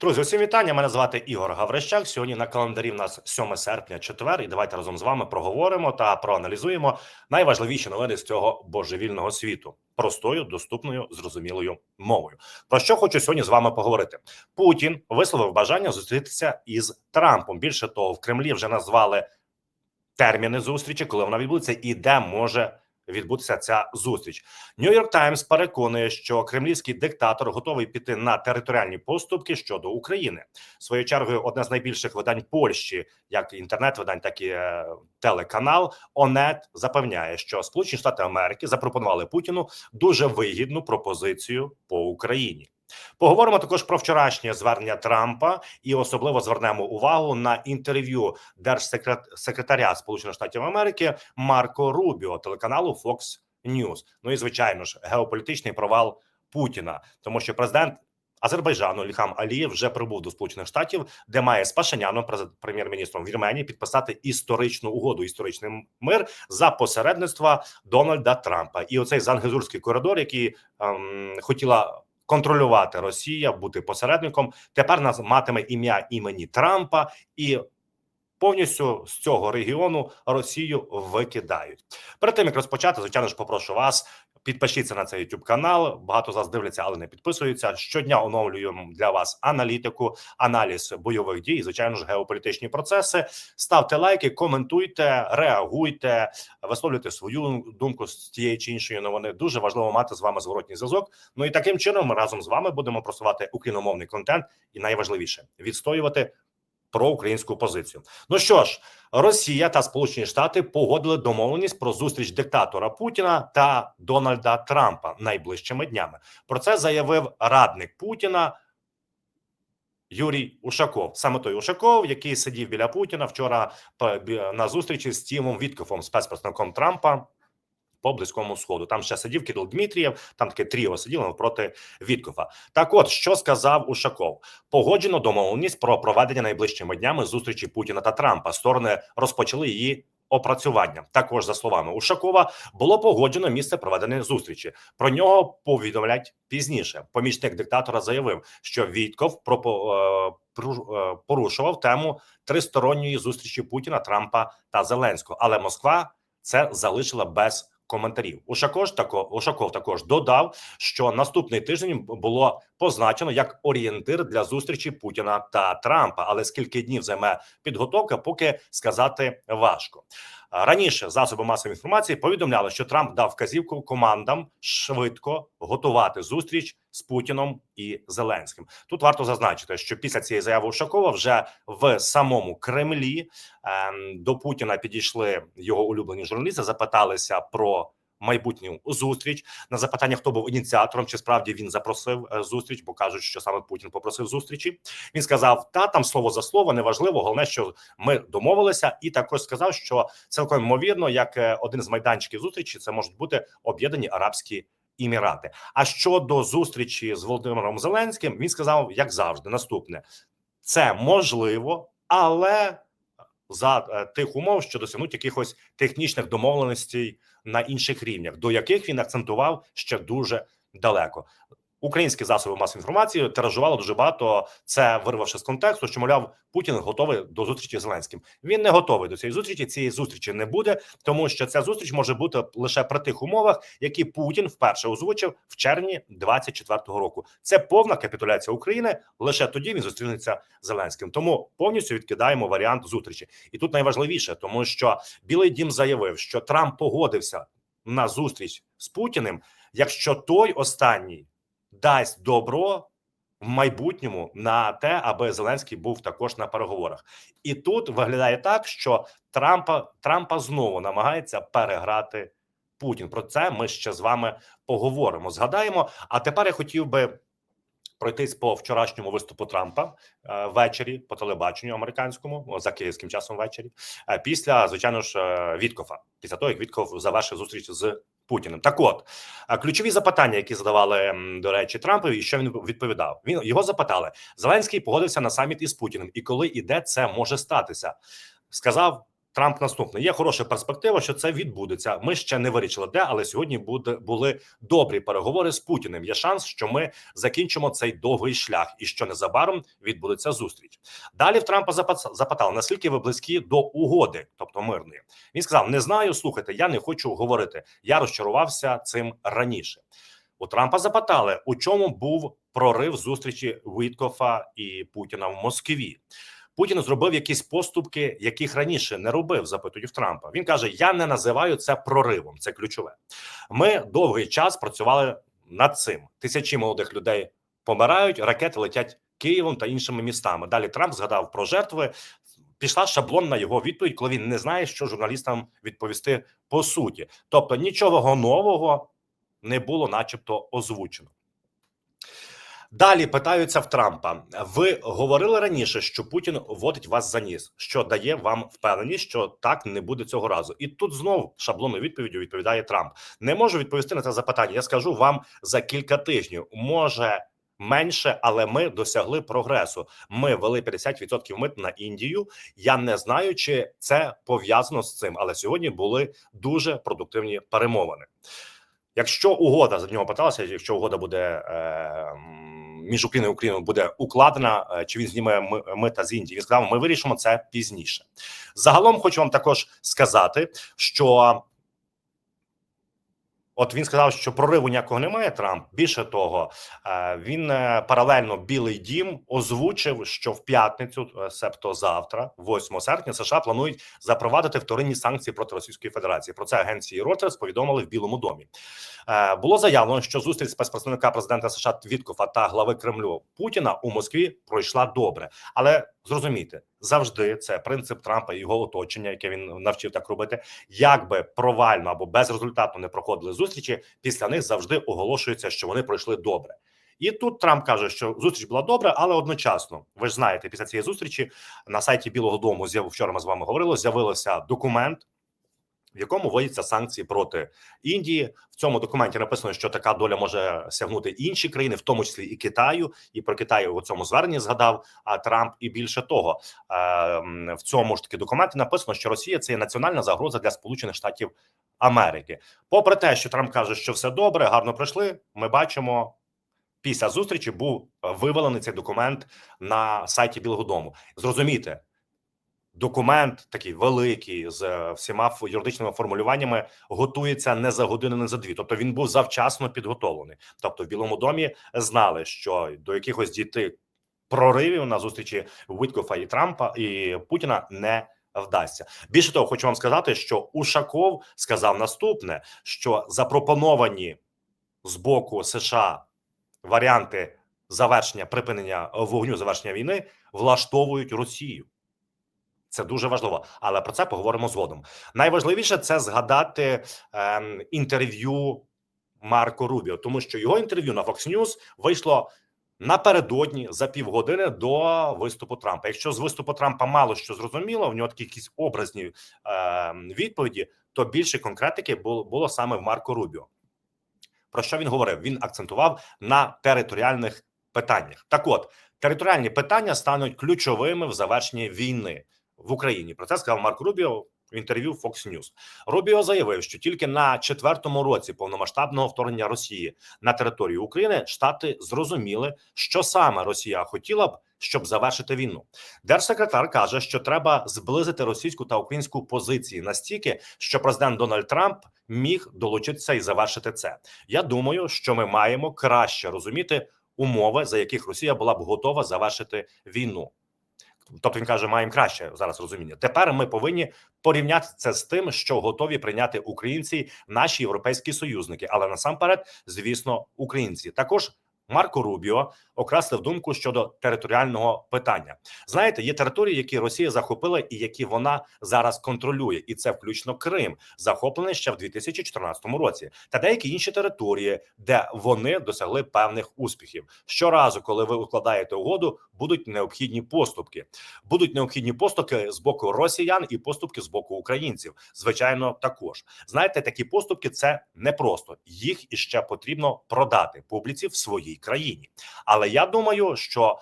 Друзі, усім вітання. Мене звати Ігор Гаврищак. Сьогодні на календарі в нас 7 серпня, четвер. І давайте разом з вами проговоримо та проаналізуємо найважливіші новини з цього божевільного світу простою, доступною, зрозумілою мовою. Про що хочу сьогодні з вами поговорити? Путін висловив бажання зустрітися із Трампом. Більше того, в Кремлі вже назвали терміни зустрічі, коли вона відбудеться, і де може відбутися ця зустріч. Нью-Йорк Таймс переконує, що кремлівський диктатор готовий піти на територіальні поступки щодо України. Своєю чергою, одне з найбільших видань Польщі, як інтернет-видань, так і е, телеканал ОНЕТ запевняє, що Сполучені Штати Америки запропонували Путіну дуже вигідну пропозицію по Україні. Поговоримо також про вчорашнє звернення Трампа і особливо звернемо увагу на інтерв'ю держсекретаря Сполучених Штатів Америки Марко Рубіо телеканалу Fox News. Ну і звичайно ж геополітичний провал Путіна, тому що президент. Азербайджану Ільхам Алієв вже прибув до Сполучених Штатів, де має з Пашиняном, прем'єр-міністром Вірменії, підписати історичну угоду, історичний мир за посередництва Дональда Трампа. І оцей Зангезурський коридор, який ем, хотіла контролювати Росія, бути посередником. Тепер нас матиме ім'я імені Трампа і. Повністю з цього регіону Росію викидають. Перед тим як розпочати, звичайно ж, попрошу вас підпишіться на цей YouTube канал. Багато з вас дивляться, але не підписуються. Щодня оновлюємо для вас аналітику, аналіз бойових дій, звичайно ж, геополітичні процеси. Ставте лайки, коментуйте, реагуйте, висловлюйте свою думку з тієї чи іншої новини. Дуже важливо мати з вами зворотній зв'язок. Ну і таким чином ми разом з вами будемо просувати україномовний контент, і найважливіше відстоювати про українську позицію. Ну що ж, Росія та Сполучені Штати погодили домовленість про зустріч диктатора Путіна та Дональда Трампа найближчими днями. Про це заявив радник Путіна. Юрій Ушаков, саме той Ушаков, який сидів біля Путіна вчора на зустрічі з Тімом Віткофом, спецпредставником Трампа по близькому сходу. Там ще сидів Кирил Дмитрієв, там таке тріо сиділо навпроти Віткофа. Так, от що сказав Ушаков: погоджено домовленість про проведення найближчими днями зустрічі Путіна та Трампа. Сторони розпочали її. Опрацювання також за словами Ушакова було погоджено місце проведення зустрічі. Про нього повідомлять пізніше. Помічник диктатора заявив, що Вітков е, е, порушував тему тристоронньої зустрічі Путіна, Трампа та Зеленського, але Москва це залишила без коментарів. Ушаков також Ушаков також додав, що наступний тиждень було позначено як орієнтир для зустрічі Путіна та Трампа. Але скільки днів займе підготовка, поки сказати важко. Раніше засоби масової інформації повідомляли, що Трамп дав вказівку командам швидко готувати зустріч з Путіном і Зеленським. Тут варто зазначити, що після цієї заяви Ушакова вже в самому Кремлі ем, до Путіна підійшли його улюблені журналісти, запиталися про майбутню зустріч на запитання, хто був ініціатором, чи справді він запросив е, зустріч, бо кажуть, що саме Путін попросив зустрічі. Він сказав: та там слово за слово неважливо. Головне, що ми домовилися, і також сказав, що цілком ймовірно, як е, один з майданчиків зустрічі, це можуть бути об'єднані арабські. Імірати. А щодо зустрічі з Володимиром Зеленським, він сказав, як завжди, наступне: це можливо, але за е, тих умов, що досягнуть якихось технічних домовленостей на інших рівнях, до яких він акцентував ще дуже далеко. Українські засоби масової інформації тиражували дуже багато це вирвавши з контексту, що мовляв Путін готовий до зустрічі з Зеленським. Він не готовий до цієї зустрічі. Цієї зустрічі не буде, тому що ця зустріч може бути лише при тих умовах, які Путін вперше озвучив в червні 24-го року. Це повна капітуляція України. Лише тоді він зустрінеться з Зеленським. Тому повністю відкидаємо варіант зустрічі. І тут найважливіше, тому що Білий Дім заявив, що Трамп погодився на зустріч з Путіним, якщо той останній дасть добро в майбутньому на те, аби Зеленський був також на переговорах, і тут виглядає так, що Трампа Трампа знову намагається переграти Путін. Про це ми ще з вами поговоримо. Згадаємо. А тепер я хотів би. Пройтись по вчорашньому виступу Трампа е, ввечері по телебаченню американському за київським часом ввечері. Е, після звичайно ж е, Віткофа, після того як Вітков завершив зустріч з Путіним. Так, от ключові запитання, які задавали до речі, Трампові, і що він відповідав. Він його запитали. Зеленський погодився на саміт із Путіним, і коли і де це може статися, сказав Трамп наступний. Є хороша перспектива, що це відбудеться. Ми ще не вирішили де, але сьогодні буде були добрі переговори з Путіним. Є шанс, що ми закінчимо цей довгий шлях, і що незабаром відбудеться зустріч. Далі в Трампа запитали, наскільки ви близькі до угоди, тобто мирної. Він сказав: Не знаю. Слухайте, я не хочу говорити. Я розчарувався цим раніше. У Трампа запитали, у чому був прорив зустрічі Віткофа і Путіна в Москві. Путін зробив якісь поступки, яких раніше не робив. Запитують в Трампа. Він каже: Я не називаю це проривом. Це ключове. Ми довгий час працювали над цим. Тисячі молодих людей помирають, ракети летять Києвом та іншими містами. Далі Трамп згадав про жертви. Пішла шаблонна його відповідь, коли він не знає, що журналістам відповісти по суті. Тобто нічого нового не було, начебто, озвучено. Далі питаються в Трампа. Ви говорили раніше, що Путін водить вас за ніс, що дає вам впевненість, що так не буде цього разу. І тут знов шаблонною відповіддю відповідає Трамп. Не можу відповісти на це запитання. Я скажу вам за кілька тижнів. Може менше, але ми досягли прогресу. Ми ввели 50% мит на Індію. Я не знаю, чи це пов'язано з цим, але сьогодні були дуже продуктивні перемовини. Якщо угода за нього питалася, якщо угода буде е, між Україною і Україною буде укладена, е, чи він зніме ми- мита з Індії? Він сказав, ми вирішимо це пізніше. Загалом хочу вам також сказати, що от він сказав, що прориву ніякого немає. Трамп більше того, е, він е, паралельно Білий Дім озвучив, що в п'ятницю, е, себто завтра, 8 серпня, США планують запровадити вторинні санкції проти Російської Федерації. Про це агенції Reuters повідомили в Білому домі. Було заявлено, що зустріч спецпредставника президента США Віткофа та глави Кремлю Путіна у Москві пройшла добре, але зрозумійте, завжди це принцип Трампа і його оточення, яке він навчив так робити. Як би провально або безрезультатно не проходили зустрічі, після них завжди оголошується, що вони пройшли добре. І тут Трамп каже, що зустріч була добра, але одночасно, ви ж знаєте, після цієї зустрічі на сайті Білого Дому вчора. Ми з вами говорили. З'явився документ, в якому вводяться санкції проти Індії. В цьому документі написано, що така доля може сягнути інші країни, в тому числі і Китаю. І про Китай у цьому зверненні згадав Трамп. І більше того, е, в цьому ж таки документі написано, що Росія це є національна загроза для Сполучених Штатів Америки. Попри те, що Трамп каже, що все добре, гарно пройшли. Ми бачимо. Після зустрічі був е, вивалений цей документ на сайті Білого Дому. Зрозумійте, документ такий великий з е, всіма юридичними формулюваннями готується не за годину, не за дві. Тобто він був завчасно підготовлений. Тобто, в Білому домі знали, що до якихось дійти проривів на зустрічі Виткофа і Трампа і Путіна не вдасться. Більше того, хочу вам сказати, що Ушаков сказав наступне: що запропоновані з боку США варіанти завершення припинення вогню, завершення війни влаштовують Росію. Це дуже важливо, але про це поговоримо згодом. Найважливіше це згадати ем, інтерв'ю Марко Рубіо, тому що його інтерв'ю на Fox News вийшло напередодні за півгодини до виступу Трампа. Якщо з виступу Трампа мало що зрозуміло, в нього такі якісь образні ем, відповіді, то більше конкретики було, було саме в Марко Рубіо. Про що він говорив? Він акцентував на територіальних питаннях. Так, от територіальні питання стануть ключовими в завершенні війни в Україні. Про це сказав Марк Рубіо в інтерв'ю Fox News. Рубіо заявив, що тільки на четвертому році повномасштабного вторгнення Росії на територію України штати зрозуміли, що саме Росія хотіла б. Щоб завершити війну, держсекретар каже, що треба зблизити російську та українську позиції настільки, що президент Дональд Трамп міг долучитися і завершити це. Я думаю, що ми маємо краще розуміти умови, за яких Росія була б готова завершити війну. Тобто він каже, маємо краще зараз розуміння. Тепер ми повинні порівняти це з тим, що готові прийняти українці, наші європейські союзники, але насамперед, звісно, українці також. Марко Рубіо окреслив думку щодо територіального питання. Знаєте, є території, які Росія захопила і які вона зараз контролює, і це включно Крим, захоплений ще в 2014 році, та деякі інші території, де вони досягли певних успіхів. Щоразу, коли ви укладаєте угоду, будуть необхідні поступки. Будуть необхідні поступки з боку росіян і поступки з боку українців. Звичайно, також знаєте, такі поступки це непросто. Їх іще потрібно продати публіці в своїй країні. Але я думаю, що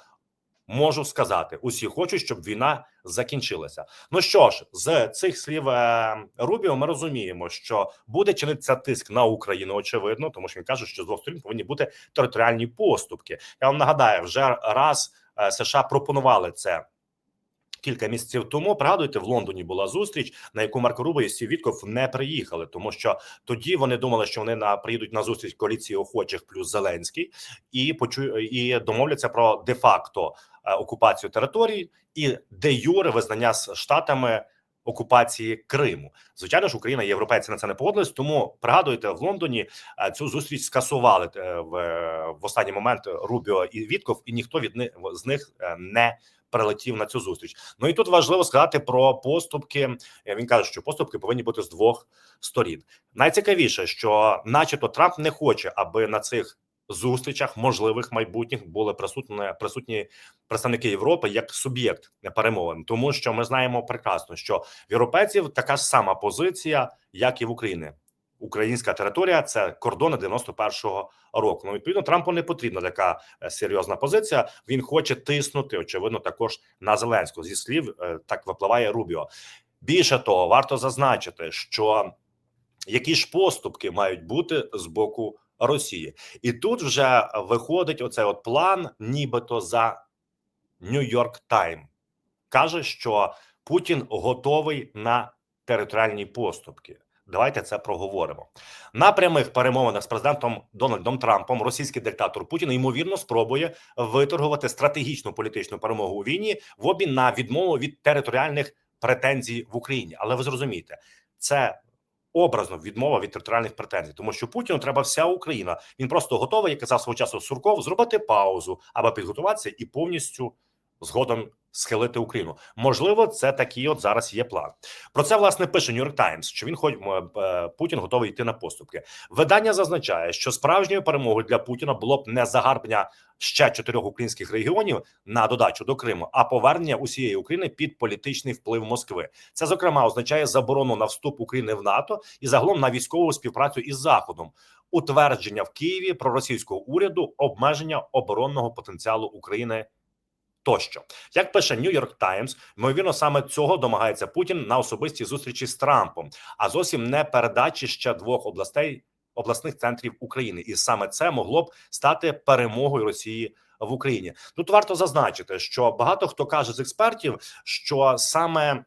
можу сказати: усі хочуть, щоб війна закінчилася. Ну що ж, з цих слів е, Рубіо, ми розуміємо, що буде чинитися тиск на Україну, очевидно, тому що він каже, що з двох сторін повинні бути територіальні поступки. Я вам нагадаю, вже раз е, США пропонували це. Кілька місяців тому пригадуєте, в Лондоні була зустріч, на яку Марко Рубо і Стів Вітков не приїхали, тому що тоді вони думали, що вони на приїдуть на зустріч коаліції охочих плюс Зеленський і почу і домовляться про де-факто е, окупацію територій і де юре визнання з штатами окупації Криму. Звичайно ж, Україна і європейці на це не погодились. Тому пригадуєте, в Лондоні е, цю зустріч скасували е, в, в останній момент Рубіо і Вітков, і ніхто від них з них не прилетів на цю зустріч. Ну і тут важливо сказати про поступки. Е, Він каже, що поступки повинні бути з двох сторін. Найцікавіше, що, начебто, Трамп не хоче, аби на цих зустрічах можливих майбутніх були присутні присутні представники Європи як суб'єкт перемовин, тому що ми знаємо прекрасно, що в європейців така ж сама позиція, як і в Україні. Українська територія це кордони 91-го року. Ну відповідно Трампу не потрібна така е, серйозна позиція. Він хоче тиснути, очевидно, також на Зеленського. Зі слів е, так випливає Рубіо. Більше того, варто зазначити, що які ж поступки мають бути з боку Росії, і тут вже виходить оцей от план, нібито за Нью-Йорк Тайм каже, що Путін готовий на територіальні поступки. Давайте це проговоримо на прямих перемовинах з президентом Дональдом Трампом. Російський диктатор Путін ймовірно спробує виторгувати стратегічну політичну перемогу у війні в обмін на відмову від територіальних претензій в Україні. Але ви зрозумієте, це образно відмова від територіальних претензій, тому що Путіну треба вся Україна. Він просто готовий, як казав свого часу Сурков, зробити паузу аби підготуватися і повністю згодом схилити Україну. Можливо, це такий от зараз є план. Про це власне пише Нью-Йорк Таймс, що він хоч е, Путін готовий йти на поступки. Видання зазначає, що справжньою перемогою для Путіна було б не загарбання ще чотирьох українських регіонів на додачу до Криму, а повернення усієї України під політичний вплив Москви. Це зокрема означає заборону на вступ України в НАТО і загалом на військову співпрацю із Заходом. Утвердження в Києві про російського уряду обмеження оборонного потенціалу України тощо, як пише Нью-Йорк Таймс, ймовірно, саме цього домагається Путін на особистій зустрічі з Трампом, а зовсім не передачі ще двох областей обласних центрів України, і саме це могло б стати перемогою Росії. В Україні тут варто зазначити, що багато хто каже з експертів, що саме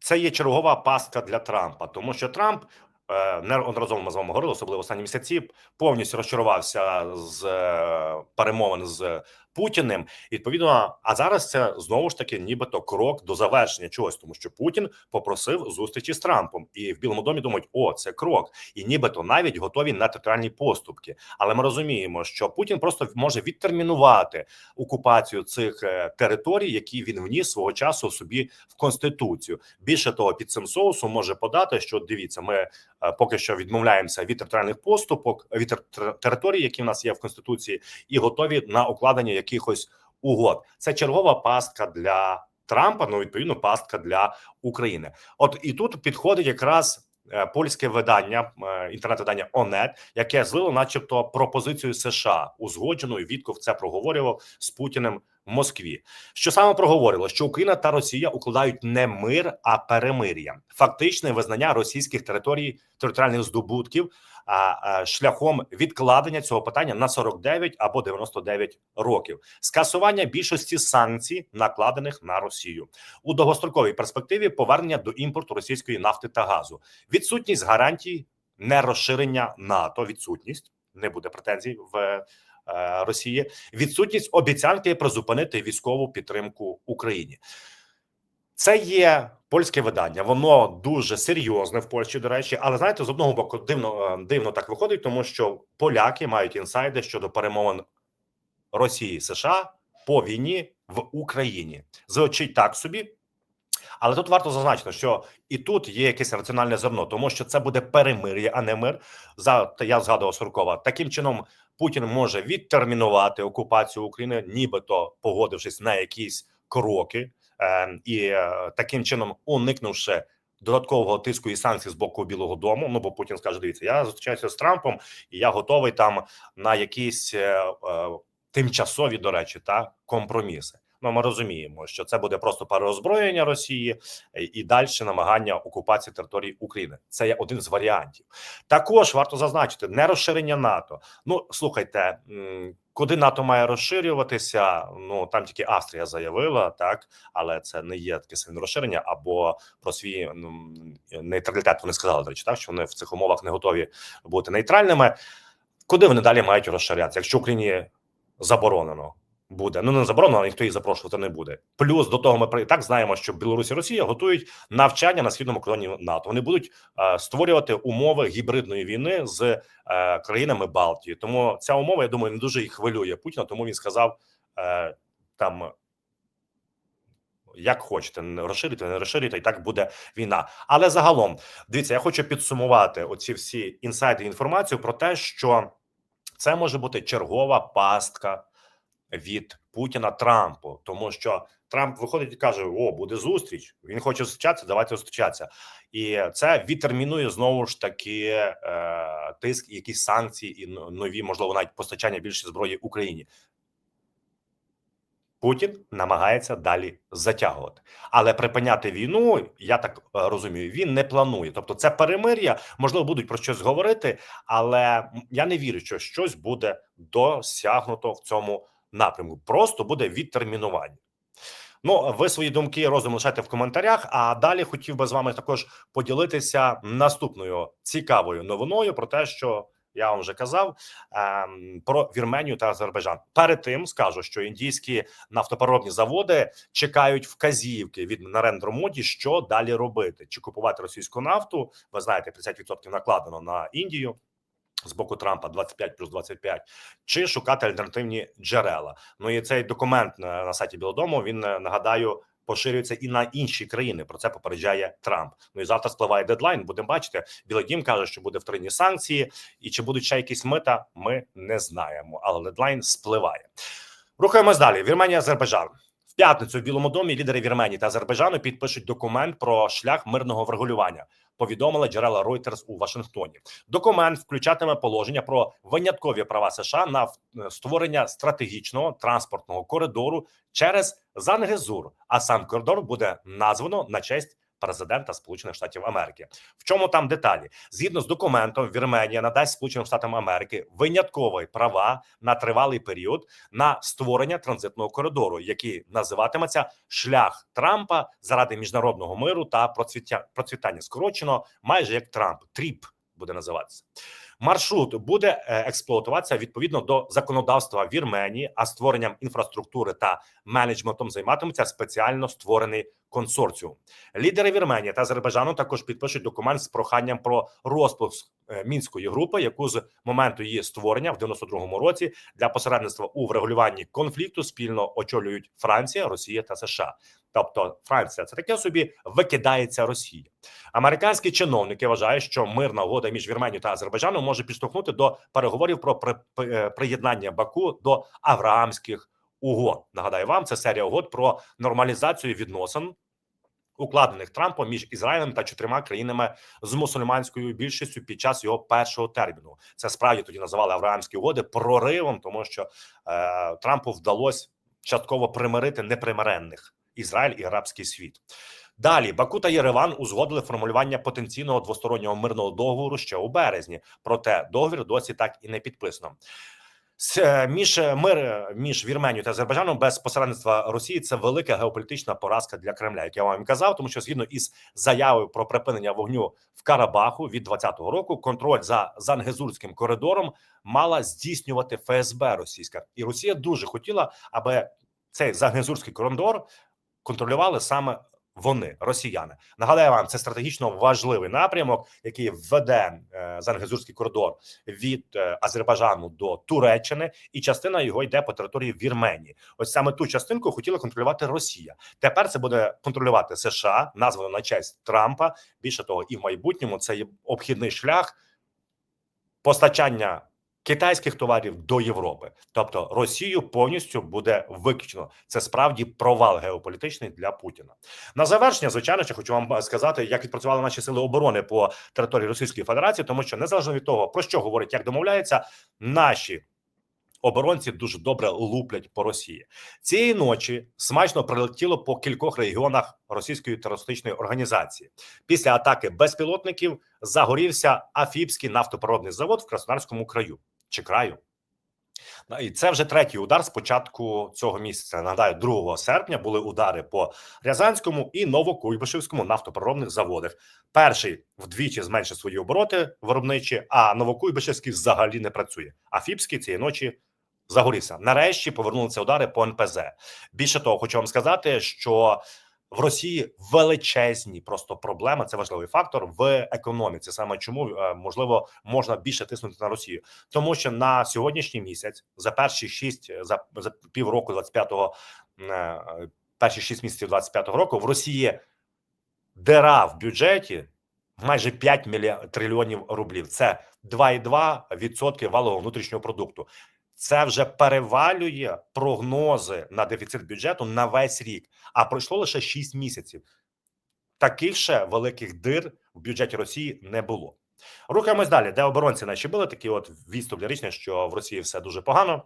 це є чергова пастка для Трампа, тому що Трамп е, неодноразово ми з вами говорили, особливо останні місяці, повністю розчарувався з е, перемовин з Путіним. Відповідно, а зараз це знову ж таки, нібито крок до завершення чогось, тому що Путін попросив зустрічі з Трампом, і в Білому домі думають, о, це крок, і нібито навіть готові на територіальні поступки. Але ми розуміємо, що Путін просто може відтермінувати окупацію цих е, територій, які він вніс свого часу собі в конституцію. Більше того, під цим соусом може подати, що дивіться, ми е, поки що відмовляємося від територіальних поступок від територій, які в нас є в конституції, і готові на укладення якихось угод. Це чергова пастка для Трампа. Ну відповідно, пастка для України. От і тут підходить якраз е, польське видання, е, інтернет-видання ОНЕТ, яке злило, начебто, пропозицію США узгодженою. Вітков це проговорював з Путіним в Москві. Що саме проговорило, що Україна та Росія укладають не мир, а перемир'я, фактичне визнання російських територій територіальних здобутків шляхом відкладення цього питання на 49 або 99 років, скасування більшості санкцій, накладених на Росію. У довгостроковій перспективі, повернення до імпорту російської нафти та газу, відсутність гарантій нерозширення НАТО, відсутність. Не буде претензій в. Е, Росії. Відсутність обіцянки призупинити військову підтримку Україні. Це є польське видання. Воно дуже серйозне в Польщі. До речі, але знаєте, з одного боку дивно е, дивно так виходить, тому що поляки мають інсайди щодо перемовин Росії США по війні в Україні. Звучить так собі. Але тут варто зазначити, що і тут є якесь раціональне зерно, тому що це буде перемир'я, а не мир. За я згадував Суркова. Таким чином Путін може відтермінувати окупацію України, нібито погодившись на якісь кроки. Ем, і е, таким чином уникнувши додаткового тиску і санкцій з боку Білого Дому. Ну бо Путін скаже: дивіться, я зустрічаюся з Трампом, і я готовий там на якісь е, е, тимчасові, до речі, та компроміси. Ну, ми розуміємо, що це буде просто переозброєння Росії і далі намагання окупації території України. Це є один з варіантів. Також варто зазначити не розширення НАТО. Ну слухайте, куди НАТО має розширюватися? Ну там тільки Австрія заявила так, але це не є таке сильне розширення або про свій ну, нейтралітет. Вони сказали до речі, так що вони в цих умовах не готові бути нейтральними. Куди вони далі мають розширятися? Якщо Україні заборонено буде, ну не заборонено, ніхто їх запрошувати не буде. Плюс до того, ми і так знаємо, що Білорусь і Росія готують навчання на східному кордоні НАТО. Вони будуть е, створювати умови гібридної війни з е, країнами Балтії. Тому ця умова, я думаю, не дуже їх хвилює Путіна. Тому він сказав е, там. Як хочете, не розширити, не розширити, і так буде війна. Але загалом, дивіться, я хочу підсумувати оці всі інсайди інформацію про те, що це може бути чергова пастка від Путіна Трампу, тому що Трамп виходить і каже: О, буде зустріч. Він хоче зустрічатися, давайте зустрічатися. І це відтермінує знову ж таки е, тиск, якісь санкції і нові, можливо, навіть постачання більше зброї Україні. Путін намагається далі затягувати, але припиняти війну, я так е, розумію, він не планує. Тобто, це перемир'я, можливо, будуть про щось говорити, але я не вірю, що щось буде досягнуто в цьому напрямку. Просто буде відтермінування. Ну, ви свої думки розум лишайте в коментарях. А далі хотів би з вами також поділитися наступною цікавою новиною про те, що я вам вже казав ем, про Вірменію та Азербайджан. Перед тим скажу, що індійські нафтопереробні заводи чекають вказівки від Нарендра Моді, що далі робити: чи купувати російську нафту? Ви знаєте, 50% накладено на Індію. З боку Трампа 25 плюс 25, чи шукати альтернативні джерела. Ну і цей документ на, на сайті Білодому він е, нагадаю поширюється і на інші країни. Про це попереджає Трамп. Ну і завтра спливає дедлайн. Будемо бачити. Білий Дім каже, що буде вторинні санкції, і чи будуть ще якісь мита, ми не знаємо. Але дедлайн спливає. Рухаємось далі. Вірменія, Азербайджан. П'ятницю в Білому домі лідери Вірменії та Азербайджану підпишуть документ про шлях мирного врегулювання. Повідомили джерела Reuters у Вашингтоні. Документ включатиме положення про виняткові права США на в- створення стратегічного транспортного коридору через Зангезур. А сам коридор буде названо на честь президента Сполучених Штатів Америки. В чому там деталі? Згідно з документом, Вірменія надасть Сполученим Штатам Америки виняткові права на тривалий період на створення транзитного коридору, який називатиметься шлях Трампа заради міжнародного миру та процвіття процвітання. Скорочено майже як Трамп тріп буде називатися. Маршрут буде е, експлуатуватися відповідно до законодавства Вірменії, а створенням інфраструктури та менеджментом займатиметься спеціально створений консорціум. Лідери Вірменії та Азербайджану також підпишуть документ з проханням про розпуск е, мінської групи, яку з моменту її створення в 92-му році для посередництва у врегулюванні конфлікту спільно очолюють Франція, Росія та США. Тобто Франція це таке собі викидається Росія. Американські чиновники вважають, що мирна угода між Вірменією та Азербайджаном може підштовхнути до переговорів про е, приєднання Баку до Авраамських угод. Нагадаю вам, це серія угод про нормалізацію відносин. Укладених Трампом між Ізраїлем та чотирма країнами з мусульманською більшістю під час його першого терміну. Це справді тоді називали Авраамські угоди проривом, тому що е, Трампу вдалося частково примирити непримиренних Ізраїль і арабський світ. Далі Баку та Єреван узгодили формулювання потенційного двостороннього мирного договору ще у березні. Проте договір досі так і не підписано. Е, Між е, мир е, між Вірменією та Азербайджаном без посередництва Росії це велика геополітична поразка для Кремля, як я вам казав, тому що згідно із заявою про припинення вогню в Карабаху від 2020 року, контроль за Зангезурським коридором мала здійснювати ФСБ російська, і Росія дуже хотіла, аби цей Зангезурський коридор контролювали саме вони, росіяни. Нагадаю вам, це стратегічно важливий напрямок, який введе е, Зангезурський коридор від е, Азербайджану до Туреччини, і частина його йде по території Вірменії. Ось саме ту частинку хотіла контролювати Росія. Тепер це буде контролювати США, названо на честь Трампа. Більше того, і в майбутньому це є обхідний шлях постачання китайських товарів до Європи, тобто Росію повністю буде виключено. Це справді провал геополітичний для Путіна. На завершення, звичайно, ще хочу вам сказати, як відпрацювали наші сили оборони по території Російської Федерації, тому що незалежно від того, про що говорить, як домовляється, наші оборонці дуже добре луплять по Росії. Цієї ночі смачно прилетіло по кількох регіонах російської терористичної організації. Після атаки безпілотників загорівся Афіпський нафтопереробний завод в Краснодарському краю чи краю. Ну, І це вже третій удар з початку цього місяця. Нагадаю, 2 серпня були удари по Рязанському і Новокуйбишевському нафтопереробних заводах. Перший вдвічі зменшив свої обороти виробничі, а Новокуйбишевський взагалі не працює. А Фіпський цієї ночі загорівся. Нарешті повернулися удари по НПЗ. Більше того, хочу вам сказати, що в Росії величезні просто проблеми. Це важливий фактор в економіці. Саме чому е, можливо можна більше тиснути на Росію, тому що на сьогоднішній місяць за перші шість за, за півроку 25-го, е, перші шість місяців 25-го року в Росії дира в бюджеті майже 5 мілья... трильйонів рублів. Це 2,2% валового внутрішнього продукту. Це вже перевалює прогнози на дефіцит бюджету на весь рік. А пройшло лише 6 місяців. Таких ще великих дир в бюджеті Росії не було. Рухаємось далі, де оборонці наші були такі от відступ ліричний, що в Росії все дуже погано.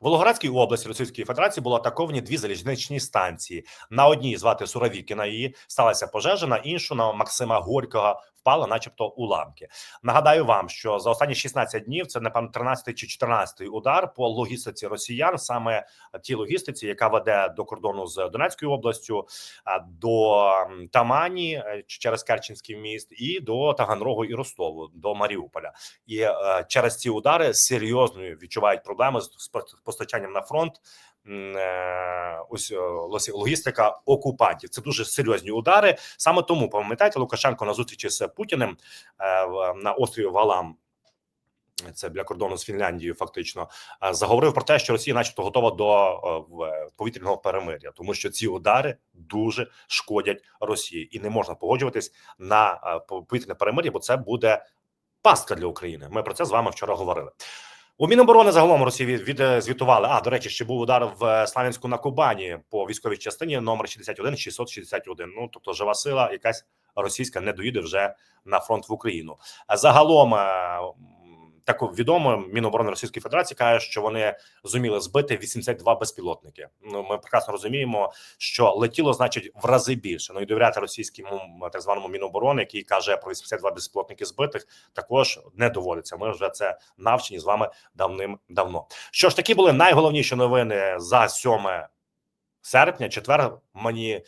В Волгоградській області Російської Федерації було атаковані дві залізничні станції. На одній звати Суровікіна її сталася пожежа, на іншу на Максима Горького впала, начебто, уламки. Нагадаю вам, що за останні 16 днів це напевно 13 чи 14 удар по логістиці росіян, саме тій логістиці, яка веде до кордону з Донецькою областю, до Тамані е, через Керченський міст і до Таганрогу і Ростову до Маріуполя. І е, через ці удари серйозно відчувають проблеми з з постачанням на фронт. Е, Ось е, логістика окупантів. Це дуже серйозні удари. Саме тому пам'ятаєте, Лукашенко на зустрічі з Путіним е, на острові Валам. Це біля кордону з Фінляндією, фактично е, заговорив про те, що Росія, начебто, готова до е, повітряного перемир'я, тому що ці удари дуже шкодять Росії, і не можна погоджуватись на е, повітряне перемир'я, бо це буде пастка для України. Ми про це з вами вчора говорили. У Міноборони загалом Росії від, від звітували. А до речі, ще був удар в Славянську на Кубані по військовій частині номер 61 661. Ну тобто жива сила, якась російська не доїде вже на фронт в Україну. Загалом е, м, так відомо Міноборони Російської Федерації каже, що вони зуміли збити 82 безпілотники. Ну ми прекрасно розуміємо, що летіло значить в рази більше. Ну і довіряти російському так званому міноборони, який каже про 82 безпілотники збитих, також не доводиться. Ми вже це навчені з вами давним-давно. Що ж, такі були найголовніші новини за 7 серпня. Четвер мені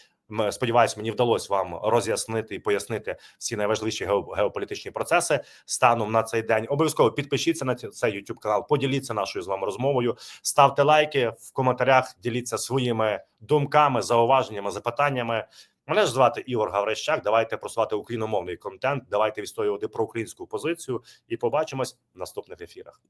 сподіваюсь, мені вдалося вам роз'яснити і пояснити всі найважливіші геополітичні процеси станом на цей день. Обов'язково підпишіться на цей YouTube канал, поділіться нашою з вами розмовою, ставте лайки в коментарях, діліться своїми думками, зауваженнями, запитаннями. Мене ж звати Ігор Гаврищак. Давайте просувати україномовний контент. Давайте відстоювати проукраїнську позицію і побачимось в наступних ефірах.